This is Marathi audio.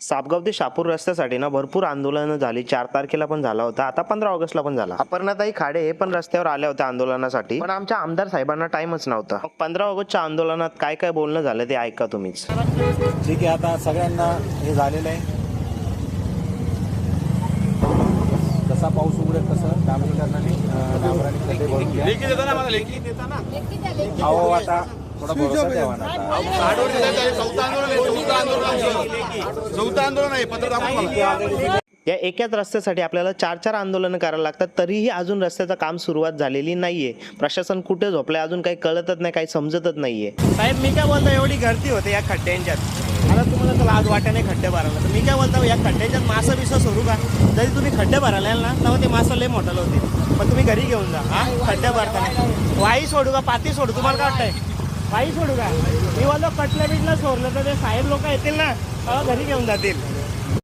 सापगाव ते शापूर रस्त्यासाठी ना भरपूर आंदोलनं झाली. चार तारखेला पण झाला होता. आता पंधरा ऑगस्टला पण झाला. अपर्णाताई खाडे हे पण रस्त्यावर आल्या होत्या आंदोलनासाठी. पण आमच्या आमदार साहेबांना टाइमच नव्हता. मग पंधरा ऑगस्टच्या आंदोलनात काय काय बोलणं झालं ते ऐका तुम्हीच. ठीक आहे आता सगळ्यांना हे झालेलं आहे. जसा पाऊस उघडेल तसं डांबरीकरणाने डांबराने खड्डे भरून घ्या. अहो आता चौथं आंदोलन आहे पत्र दाखवा. या एकाच रस्त्यासाठी आपल्याला चार चार आंदोलनं करायला लागतात तरीही अजून रस्त्याचं काम सुरुवात झालेली नाहीये. प्रशासन कुठे झोपलंय अजून काही कळतच नाही काही समजतच नाहीये. साहेब मी काय बोलतो एवढी गर्दी होते या खड्ड्यांच्यात. आता तुम्हाला तर लाज वाट्याने खड्डे भरायला. तर मी काय बोलतो या खड्ड्यांच्यात मासं बिसं सोडू का? जरी तुम्ही खड्डे भरायला याल ना तेव्हा ते मासं लय मोठं होते पण तुम्ही घरी घेऊन जा हा? खड्डे भरताना. वाई सोडू का पाती सोडू तुम्हाला काय वाटतंय? वाई सोडू का? मी बोलतो कटलं बिटलं सोडलं तर ते साहेब लोक येतील ना तेव्हा घरी घेऊन जातील.